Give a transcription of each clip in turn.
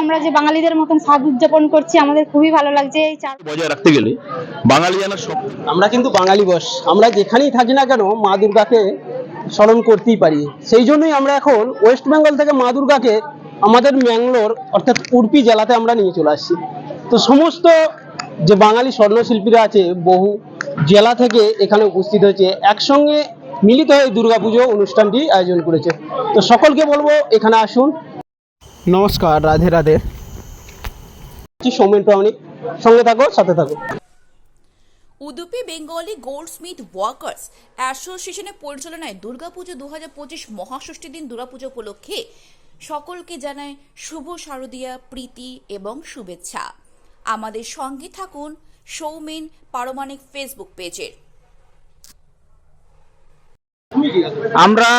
আমরা যে বাঙালিদের মতন স্বাদ উদযাপন করছি আমাদের খুবই ভালো লাগছে এই চার বজায় রাখতে গেলে বাঙালিয়ানা সব আমরা কিন্তু বাঙালি বস। আমরা যেখানেই থাকি না কেন মা দুর্গাকে স্মরণ করতেই পারি। সেই জন্যই আমরা এখন ওয়েস্ট বেঙ্গল থেকে মা দুর্গাকে আমাদের ম্যাঙ্গলোর অর্থাৎ উড়পি জেলাতে আমরা নিয়ে চলে আসছি। তো সমস্ত যে বাঙালি স্বর্ণশিল্পীরা আছে বহু জেলা থেকে এখানে উপস্থিত হয়েছে একসঙ্গে মিলিত হয়ে দুর্গাপুজো অনুষ্ঠানটি আয়োজন করেছে। তো সকলকে বলব এখানে আসুন। নমস্কার রাধে রাধে। সৌমেন প্রামাণিক সঙ্গে থাকো সাথে থাকো। উদুপি বেঙ্গলি গোল্ডস্মিথ ওয়ার্কার্স অ্যাসোসিয়েশনের পরিচালনায় দুর্গাপুজো দু হাজার পঁচিশ মহাষষ্ঠী দিন দুর্গাপুজো উপলক্ষে সকলকে জানায় শুভ শারদীয়া প্রীতি এবং শুভেচ্ছা। আমাদের সঙ্গে থাকুন সৌমেন পারমাণিক ফেসবুক পেজের আমরা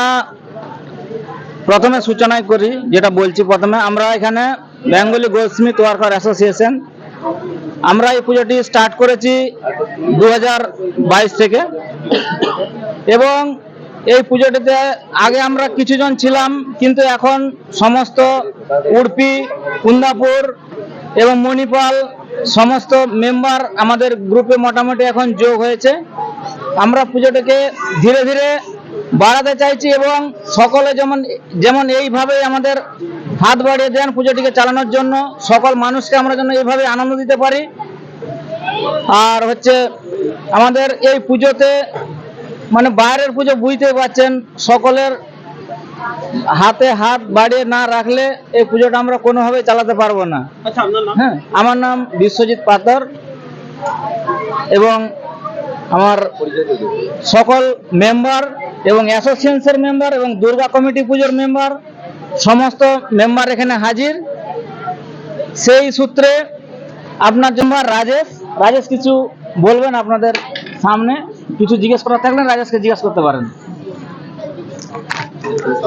প্রথমে সূচনায় করি, যেটা বলছি প্রথমে। আমরা এখানে বেঙ্গলি গোলস্মিথ ওয়ার্কার অ্যাসোসিয়েশন। আমরা এই পুজোটি স্টার্ট করেছি দু হাজার বাইশ থেকে। এবং এই পুজোটিতে আগে আমরা কিছুজন ছিলাম, কিন্তু এখন সমস্ত উড়পি, কুন্দাপুর এবং মণিপাল সমস্ত মেম্বার আমাদের গ্রুপে মোটামুটি এখন যোগ হয়েছে। আমরা পুজোটাকে ধীরে ধীরে বাড়াতে চাইছি এবং সকলে যেমন যেমন এইভাবে আমাদের হাত বাড়িয়ে দেন পুজোটিকে চালানোর জন্য সকল মানুষকে আমরা যেন এইভাবে আনন্দ দিতে পারি। আর হচ্ছে আমাদের এই পুজোতে মানে বাইরের পুজো বুঝতে পারছেন সকলের হাতে হাত বাড়িয়ে না রাখলে এই পুজোটা আমরা কোনোভাবে চালাতে পারব না। আচ্ছা হ্যাঁ আমার নাম বিশ্বজিৎ পাতর এবং আমার সকল মেম্বার এবং অ্যাসোসিয়েশনের মেম্বার এবং দুর্গা কমিটি পুজোর মেম্বার সমস্ত মেম্বার এখানে হাজির। সেই সূত্রে আপনার জন্য রাজেশ রাজেশ কিছু বলবেন আপনাদের সামনে? কিছু জিজ্ঞেস করার থাকলে রাজেশকে জিজ্ঞেস করতে পারেন।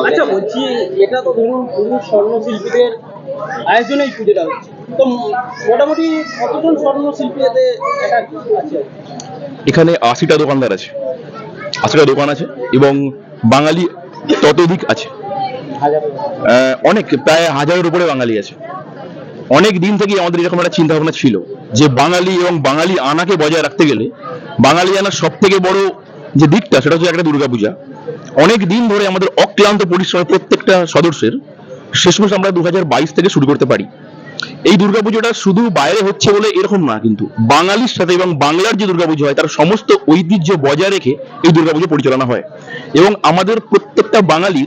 আচ্ছা বলছি এটা তো ধরুন পুরো স্বর্ণশিল্পীদের আয়োজনে এই পুজোটা হচ্ছে। তো মোটামুটি কতজন স্বর্ণশিল্পী এতে আছে? এখানে আশিটা দোকানদার আছে। আশিটা দোকান আছে এবং বাঙালি ততোধিক আছে। অনেক, প্রায় হাজারের উপরে বাঙালি আছে। অনেক দিন থেকেই আমাদের এরকম একটা চিন্তা ভাবনা ছিল যে বাঙালি এবং বাঙালি আনাকে বজায় রাখতে গেলে বাঙালি আনার সব থেকে বড় যে দিকটা সেটা হচ্ছে একটা দুর্গাপূজা। অনেক দিন ধরে আমাদের অক্লান্ত পরিশ্রমে প্রত্যেকটা সদস্যের শেষমেশ আমরা দু হাজার বাইশ থেকে শুরু করতে পারি। এই দুর্গাপুজোটা শুধু বাইরে হচ্ছে বলে এরকম না কিন্তু বাঙালির সাথে এবং বাংলার যে দুর্গাপুজো হয় তার সমস্ত ঐতিহ্য বজায় রেখে এই দুর্গাপুজো পরিচালনা হয়। এবং আমাদের প্রত্যেকটা বাঙালির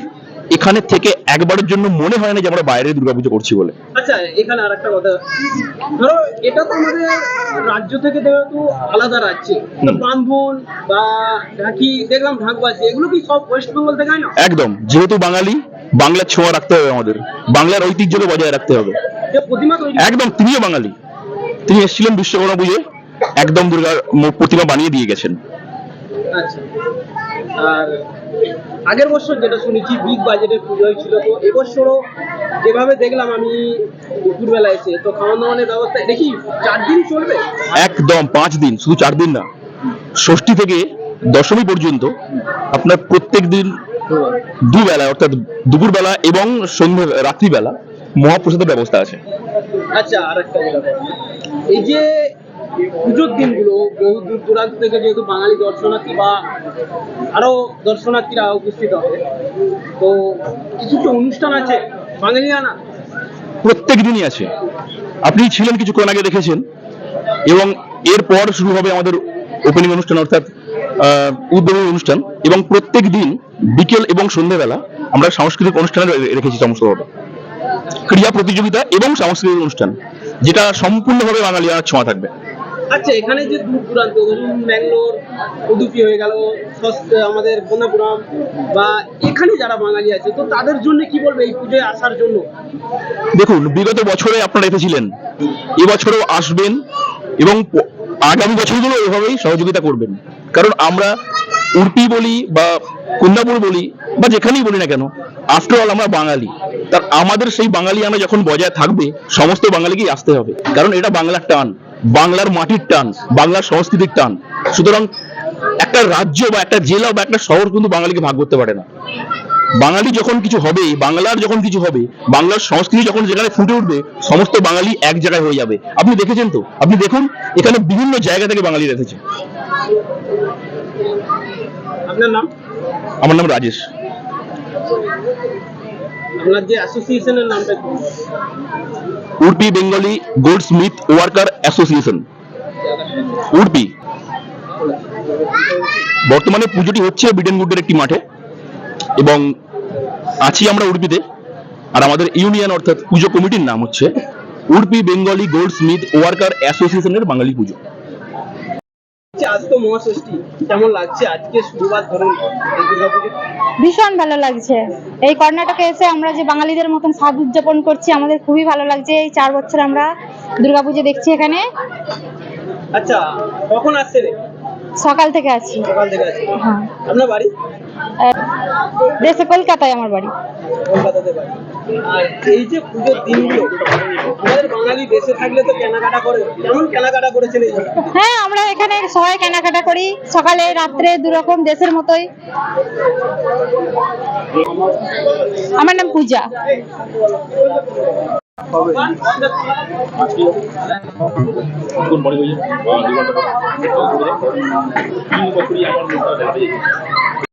এখানে থেকে একবারের জন্য মনে হয় না যে আমরা বাইরে দুর্গাপুজো করছি বলে। আচ্ছা এখানে আর একটা কথা। ধরো এটা তো আমাদের রাজ্য থেকে যেহেতু আলাদা রাজ্যে ব্রাহ্মণ বা ঢাকি দেখলাম এগুলো কি সব ওয়েস্ট বেঙ্গল থেকে হয় না? একদম যেহেতু বাঙালি বাংলার ছোঁয়া রাখতে হবে আমাদের। বাংলার ঐতিহ্যকে বজায় রাখতে হবে। একদম তিনিও বাঙালি। তিনি এসেছিলেন বিশ্বকর্মা পুজোয় একদম দুর্গার প্রতিমা বানিয়ে দিয়ে গেছেন। আচ্ছা। আর আগের বছর যেটা শুনেছি বিগ বাজেটের পুজো হয়েছিল তো এবছরও যেভাবে দেখলাম আমি দুপুরবেলা এসে তো খাওয়া দাওয়ানের ব্যবস্থা দেখি চার দিন চলবে? একদম পাঁচ দিন শুধু চার দিন না। ষষ্ঠী থেকে দশমী পর্যন্ত আপনার প্রত্যেক দিন দুবেলা অর্থাৎ দুপুরবেলা এবং সন্ধ্যে রাত্রিবেলা মহাপ্রসাদের ব্যবস্থা আছে। আচ্ছা আর একটা এই যে পুজোর দিনগুলো বহু দূর দূরান্ত থেকে যেহেতু বাঙালি দর্শনার্থী বা আরও দর্শনার্থীরা উপস্থিত হবে তো অনুষ্ঠান আছে বাঙালিয়ানা? প্রত্যেক দিনই আছে। আপনি ছিলেন কিছুক্ষণ আগে দেখেছেন এবং এরপর শুরু হবে আমাদের ওপেনিং অনুষ্ঠান অর্থাৎ উদ্বোধনী অনুষ্ঠান এবং প্রত্যেক দিন বিকেল এবং সন্ধ্যেবেলা আমরা সাংস্কৃতিক অনুষ্ঠানে রেখেছি সমস্তভাবে। ক্রীড়া প্রতিযোগিতা এবং সাংস্কৃতিক অনুষ্ঠান যেটা সম্পূর্ণভাবে বাঙালিয়ানার ছোঁয়া থাকবে। আচ্ছা এখানে যে দূর দূরান্ত উদুপি হয়ে গেল আমাদের বন্যাপুরম বা এখানে যারা বাঙালি আছে তো তাদের জন্য কি বলবে এই পুজোয় আসার জন্য? দেখুন বিগত বছরে আপনারা এসেছিলেন। এবছরও আসবেন এবং আগামী বছরগুলো এভাবেই সহযোগিতা করবেন। কারণ আমরা উর্পি বলি বা কুন্দাপুর বলি বা যেখানেই বলি না কেন আফটার অল আমরা বাঙালি। তার আমাদের সেই বাঙালি আমরা যখন বজায় থাকবে সমস্ত বাঙালিকেই আসতে হবে। কারণ এটা বাংলার টান বাংলার মাটির টান বাংলার সংস্কৃতির টান। সুতরাং একটা রাজ্য বা একটা জেলা বা একটা শহর কিন্তু বাঙালিকে ভাগ করতে পারে না। বাঙালি যখন কিছু হবে বাংলার যখন কিছু হবে বাংলার সংস্কৃতি যখন যেখানে ফুটে উঠবে সমস্ত বাঙালি এক জায়গায় হয়ে যাবে। আপনি দেখেছেন তো? আপনি দেখুন এখানে বিভিন্ন জায়গা থেকে বাঙালি রেখেছে আপনার নাম? আমার নাম Rajesh. Udupi Bengali goldsmith worker association. Udupi. বর্তমানে পুজোটি হচ্ছে বিডেন গুডের একটি মাঠে এবং আছি আমরা উডপিতে আর আমাদের ইউনিয়ন অর্থাৎ পুজো কমিটির নাম হচ্ছে Udupi Bengali goldsmith worker অ্যাসোসিয়েশনের বাঙালি পুজো। আজ তো মহাষষ্ঠী। কেমন লাগছে? আজকে শুরুবার ধরুন ভীষণ ভালো লাগছে। এই কর্ণাটকে এসে আমরা যে বাঙালিদের মতন স্বাদ উদযাপন করছি আমাদের খুবই ভালো লাগছে। এই চার বছর আমরা দুর্গাপুজো দেখছি এখানে। আচ্ছা কখন আসছে সকাল থেকে আছি। সকাল থেকে আসছে হ্যাঁ। আপনার বাড়ি? দেশে কলকাতায় আমার বাড়ি। কলকাতাতে বাড়ি। আর এই যে পুজোর দিনগুলো দেশে থাকলে তো কেনাকাটা করে কেমন কেনাকাটা করেছেন হ্যাঁ আমরা এখানে সবাই কেনাকাটা করি। সকালে রাত্রে দুরকম দেশের মতোই। আমার নাম পূজা। বড় দু ঘণ্টা পর